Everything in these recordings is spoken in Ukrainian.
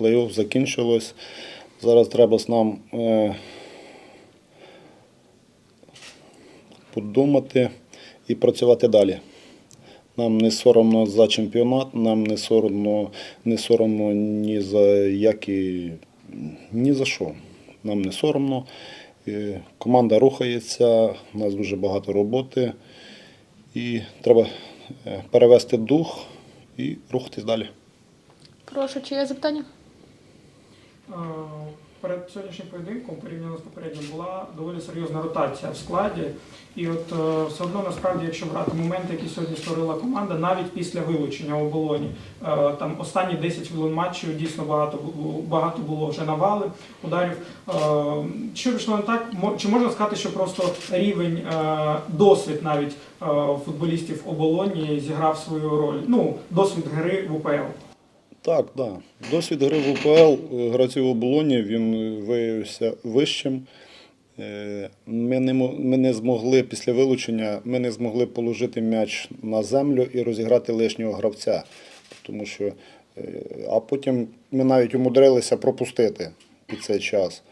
плей-офф закінчилось. Зараз треба з нам е, подумати і працювати далі. Нам не соромно за чемпіонат, нам не соромно, не соромно ні за які, ні за що. Нам не соромно. Е, Команда рухається, у нас дуже багато роботи. І треба е, перевести дух і рухатись далі. Прошу, чи є запитання? Е, Перед сьогоднішнім поєдинком, порівняно з попереднім, була доволі серйозна ротація в складі. І от е, все одно, насправді, якщо брати моменти, які сьогодні створила команда, навіть після вилучення у оболоні, е, там останні 10 хвилин матчу дійсно багато було, багато було вже навали, ударів. Що пішло не так? Чи можна сказати, що просто рівень, досвід навіть футболістів оболоні зіграв свою роль? Ну, досвід гри в УПЛ. Так, да. Досвід гри в УПЛ е, гравців у Болоні він виявився вищим. Е, Ми не, ми не змогли після вилучення, ми не змогли положити м'яч на землю і розіграти лишнього гравця. Тому що, е, а потім ми навіть умудрилися пропустити під цей час.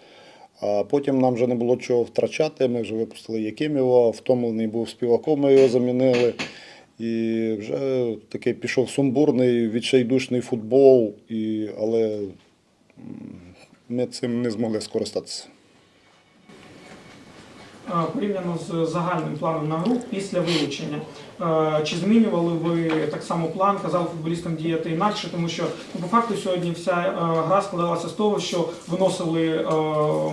А потім нам вже не було чого втрачати. Ми вже випустили Якимєва, втомлений був співаком, ми його замінили. І вже такий пішов сумбурний, відчайдушний футбол, і, але ми цим не змогли скористатися. Е, порівняно з загальним планом на гру після вилучення. Е, Чи змінювали ви так само план, казали футболістам діяти інакше, тому що ну, по факту сьогодні вся е, гра складалася з того, що виносили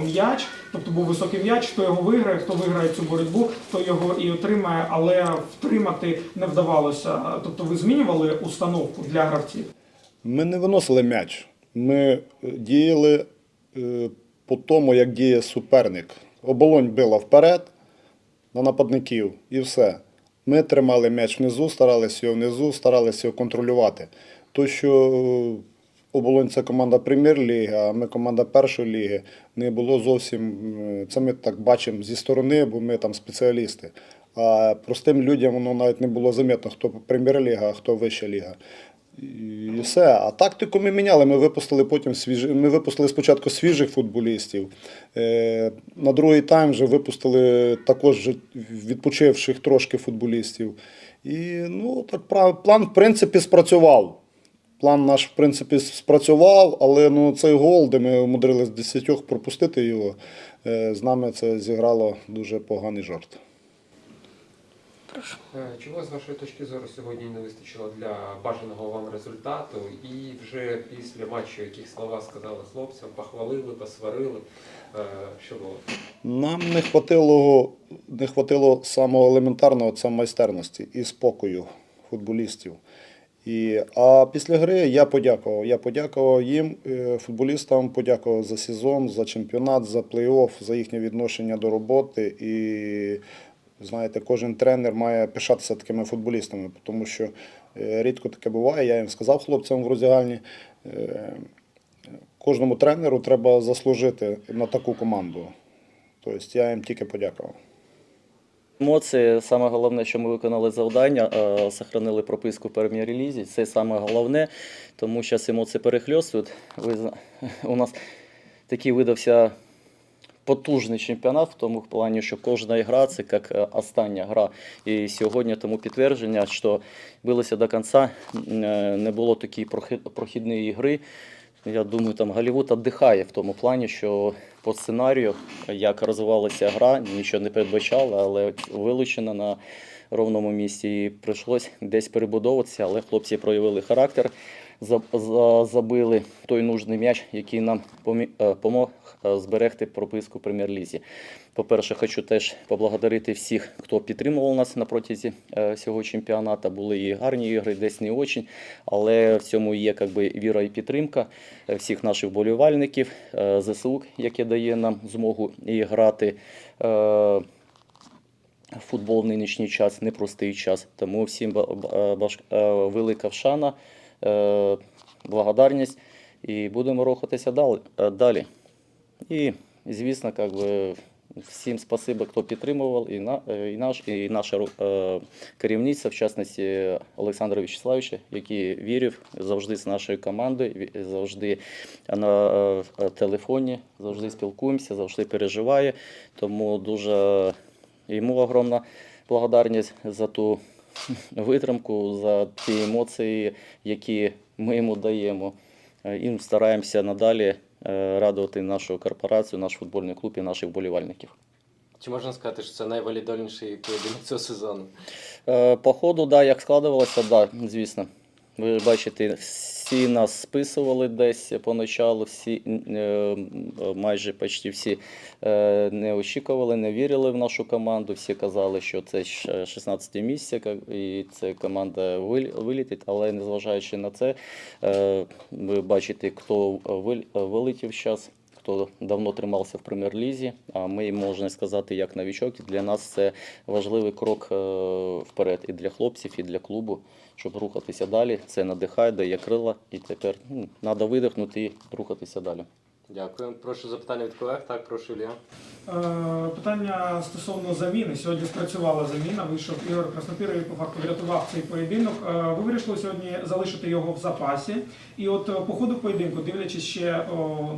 м'яч, тобто був високий м'яч, хто його виграє, хто виграє цю боротьбу, хто його і отримає, але втримати не вдавалося. Тобто ви змінювали установку для гравців. Ми не виносили м'яч. Ми діяли по тому, як діє суперник. Оболонь била вперед на нападників і все. Ми тримали м'яч внизу, старалися його внизу, старалися його контролювати. То, що е, оболонь це команда прем'єр-ліги, а ми команда першої ліги, не було зовсім. е, Це ми так бачимо зі сторони, бо ми там спеціалісти. А простим людям воно навіть не було замітно, хто прем'єр-ліга, а хто вища ліга. І все. А тактику ми міняли. Ми випустили потім свіжі. Ми випустили спочатку свіжих футболістів. Е, на другий тайм вже випустили також відпочивших трошки футболістів. І ну, так план, в принципі, спрацював. План наш, в принципі, спрацював, але ну, цей гол, де ми умудрилися з 10 пропустити його, е, з нами це зіграло дуже поганий жарт. Прошу. Е, Чого з вашої точки зору сьогодні не вистачило для бажаного вам результату? І вже після матчу, яких слова сказали хлопцям, похвалили, посварили. Е, Що було? Нам не хватило, не хватило самого елементарного це майстерності і спокою футболістів. І, а після гри я подякував. Я подякував їм, е, футболістам, подякував за сезон, за чемпіонат, за плей-офф, за їхнє відношення до роботи. І знаєте, кожен тренер має пишатися такими футболістами, тому що е, рідко таке буває. Я їм сказав хлопцям в роздягальні. е, Кожному тренеру треба заслужити на таку команду. Тобто я їм тільки подякував. Емоції саме головне, що ми виконали завдання, е, сохранили прописку в прем'єр-лізі. Це саме головне, тому зараз емоції перехльостують. У нас такий видався потужний чемпіонат в тому плані, що кожна гра це як е, остання гра. І сьогодні тому підтвердження, що билися до кінця, е, не було такої прохідної гри. Я думаю, там Голлівуд віддихає в тому плані, що по сценарію, як розвивалася гра, нічого не передбачало, але вилучено на ровному місці. І прийшлось десь перебудовуватися, але хлопці проявили характер, забили той нужний м'яч, який нам е, помог е, зберегти прописку в прем'єр-лізі. По-перше, хочу теж поблагодарити всіх, хто підтримував нас на протязі е, цього чемпіонату. Були і гарні ігри, десь не очень, але в цьому є як би, віра і підтримка всіх наших болівальників, ЗСУ, яке дає нам змогу і грати. Футбол в нинішній час непростий час, тому всім велика вшана, благодарність і будемо рухатися далі. е. І, звісно, як би, Всім спасибо, хто підтримував, і, на, е, і, наш, і наша е, керівниця, в частності Олександра Вячеславовича, який вірив завжди з нашою командою, завжди на е, е, телефоні, завжди спілкуємося, завжди переживає. Тому дуже йому огромна благодарність за ту витримку, за ті емоції, які ми йому даємо. Е, І стараємося надалі е, радувати нашу корпорацію, наш футбольний клуб і наших вболівальників. Чи можна сказати, що це найвалідольніший поєдинок цього сезону? Е, По ходу, да, як складувалося, да, звісно. Ви бачите, всі нас списували десь поначалу, всі е, майже почти всі е, не очікували, не вірили в нашу команду. Всі казали, що це 16 місце і це команда вил- вилітить, але незважаючи на це, е, ви бачите, хто вил- вилетів зараз. Хто давно тримався в прем'єр-лізі, а ми можна сказати, як новічок. І Для нас це важливий крок е, вперед і для хлопців, і для клубу, щоб рухатися далі. Це надихає, дає крила, і тепер ну, треба видихнути і рухатися далі. Дякую. Прошу запитання від колег. Так, прошу Ілля. Е, Питання стосовно заміни. Сьогодні спрацювала заміна. Вийшов Ігор Краснопір і по факту врятував цей поєдинок. Е, Ви вирішили сьогодні залишити його в запасі. І от е, по ходу поєдинку, дивлячись ще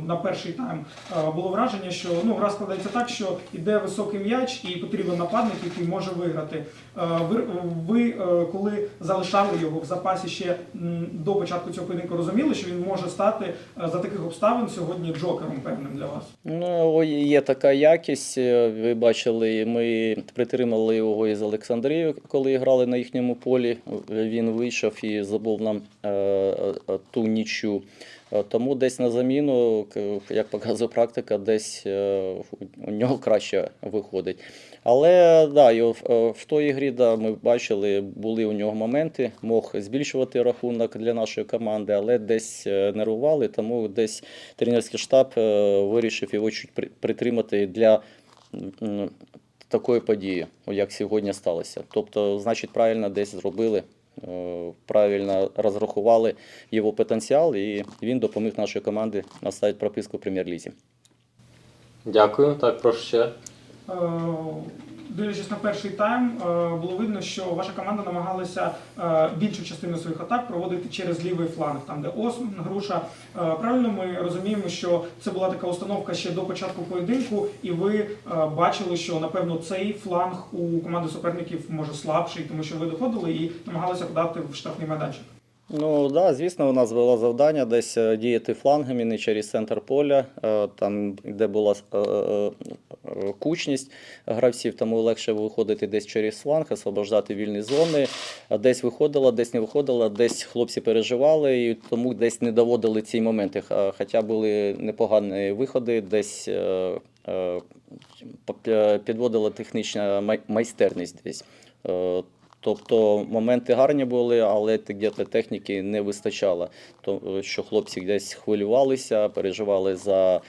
на перший тайм, було враження, що ну гра складається так, що йде високий м'яч і потрібен нападник, який може виграти. Ви, ви коли залишали його в запасі ще до початку цього поєдинку, розуміли, що він може стати за таких обставин сьогодні джокером певним для вас. Ну, є така якість. е, Ви бачили, ми притримали його із Олександрією, коли грали на їхньому полі. Він вийшов і забув нам е, е, ту нічю. Тому десь на заміну, як показує практика, десь у нього краще виходить. Але да, і в, е, той грі да, ми бачили, були у нього моменти, мог збільшувати рахунок для нашої команди, але десь е, нервували, тому десь тренерський штаб е, вирішив його чуть притримати для такої події, як сьогодні сталося. Тобто, значить, правильно десь зробили, е, правильно розрахували його потенціал, і він допоміг нашій команді наставити прописку в прем'єр-лізі. Дякую. Так, прошу ще. Е, Дивлячись на перший тайм, е, було видно, що ваша команда намагалася е, більшу частину своїх атак проводити через лівий фланг, там де Осман, Груша. Правильно ми розуміємо, що це була така установка ще до початку поєдинку, і ви бачили, що напевно цей фланг у команди суперників може слабший, тому що ви доходили і намагалися подати в штрафний майданчик. Ну да, звісно, нас було завдання десь е, діяти флангами, не через центр поля, е, там, де була е, кучність гравців, тому легше виходити десь через фланг, освобождати вільні зони. Десь виходила, десь не виходила, десь хлопці переживали, і тому десь не доводили ці моменти. Хоча були непогані виходи, десь підводила технічна майстерність десь. Е, Тобто моменти гарні були, але техніки не вистачало. То, що хлопці десь хвилювалися, переживали за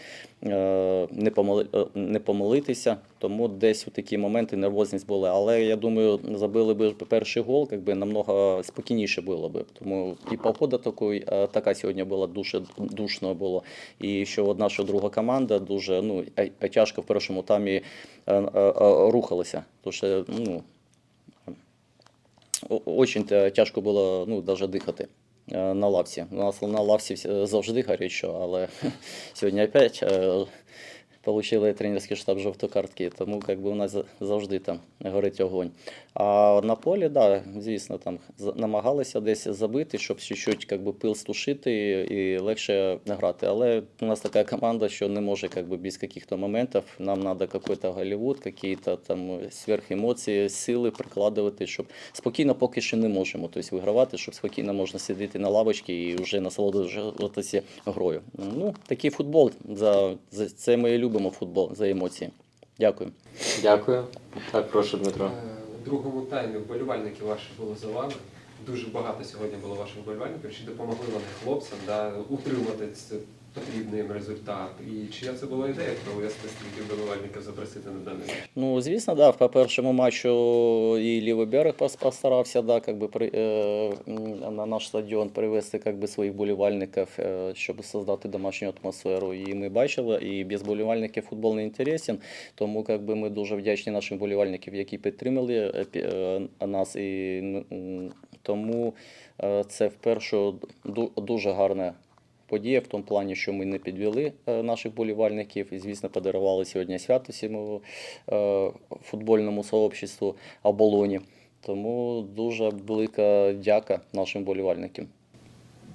е, не, е, не помилитися. Тому десь у такі моменти нервозність була. Але я думаю, забили б перший гол, якби намного спокійніше було б. Тому і погода такої, е, така сьогодні була дуже душно було. І що що друга команда дуже ну, е- е, тяжко в першому таймі е, е, е, рухалася. Тому що, ну, Очень тяжко було ну, даже дихати е, на лавці. У нас на лавці завжди гарячо, але сьогодні опять е, Получили тренерський штаб жовті картки, тому як би, у нас завжди там горить огонь. А на полі, да, звісно, там намагалися десь забити, щоб чуть-чуть як би, пил стушити і легше грати. Але у нас така команда, що не може як би, без яких-то моментів. Нам треба якийсь Голлівуд, якісь там сверхемоції, сили прикладувати, щоб спокійно поки що не можемо. Тобто вигравати, щоб спокійно можна сидіти на лавочці і вже насолоджуватися грою. Ну, такий футбол. За, за це ми і любимо футбол за емоції. Дякую. Дякую. Так, прошу, Дмитро. Е, У другому таймі вболівальники ваші були за вами. дуже багато сьогодні було ваших вболівальників. Чи допомогли вони хлопцям да, утримати потрібний їм результат? І чия це була ідея провести стільки вболівальників запросити на даний? Ну, звісно, да, по першому матчу і лівий берег постарався да, как би, при, е, на наш стадіон привести как би, своїх болівальників, е, щоб создати домашню атмосферу. І ми бачили, і без болівальників футбол не інтересен, тому как би, ми дуже вдячні нашим болівальникам, які підтримали е, нас. І тому це вперше ду- дуже гарне подія в тому плані, що ми не підвели е, наших болівальників і, звісно, подарували сьогодні свято всьому е, футбольному сообществу оболоні. Тому дуже велика дяка нашим болівальникам.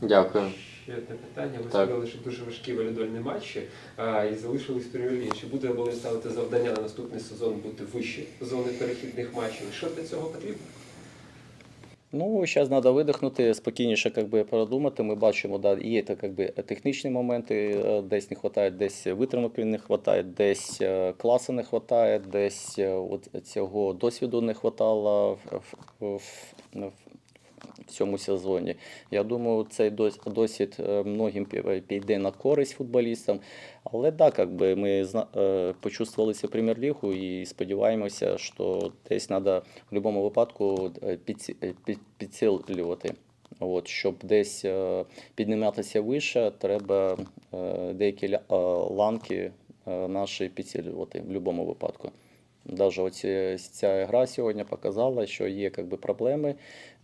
Дякую. Ще одне питання. Ви Так. сказали, що дуже важкі волейбольні матчі а, і залишились прем'єр-лігі. Чи буде обов'язково ставити завдання на наступний сезон бути вище зони перехідних матчів? Що для цього потрібно? Ну, зараз треба видихнути, спокійніше как би, продумати. Ми бачимо, да, є так, как би, технічні моменти, е, десь не вистачає, десь витримки не вистачає, десь е, класу не вистачає, десь е, от цього досвіду не вистачало в, в, в, в цьому сезоні. Я думаю, цей дос- досвід е, многим піде на користь футболістам. Але так, как би ми е, почувствувалися прем'єр-лігу і сподіваємося, що десь треба в будь-якому випадку е, е, підсилювати. От, щоб десь е, підніматися вище, треба е, деякі е, ланки е, наші підсилювати в будь-якому випадку. Навіть оці, ця гра сьогодні показала, що є как би, проблеми,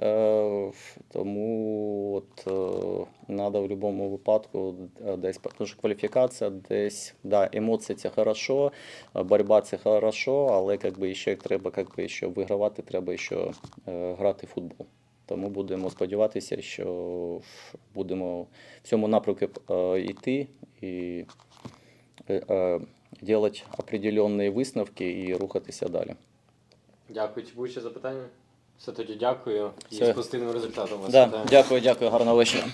е, тому от, треба в будь-якому випадку е, десь, тому що кваліфікація десь, да, емоції це хорошо, е, боротьба це хорошо, але как би, ще треба, как би, щоб вигравати, треба ще е, грати в футбол. Тому будемо сподіватися, що будемо в цьому напрямку е, йти і е, е, робити определенні висновки і рухатися далі. Дякую. Чи будуть ще запитання? Все тоді дякую. І Все. з позитивним результатом вас Да, вітаю. дякую, дякую, гарного вечора.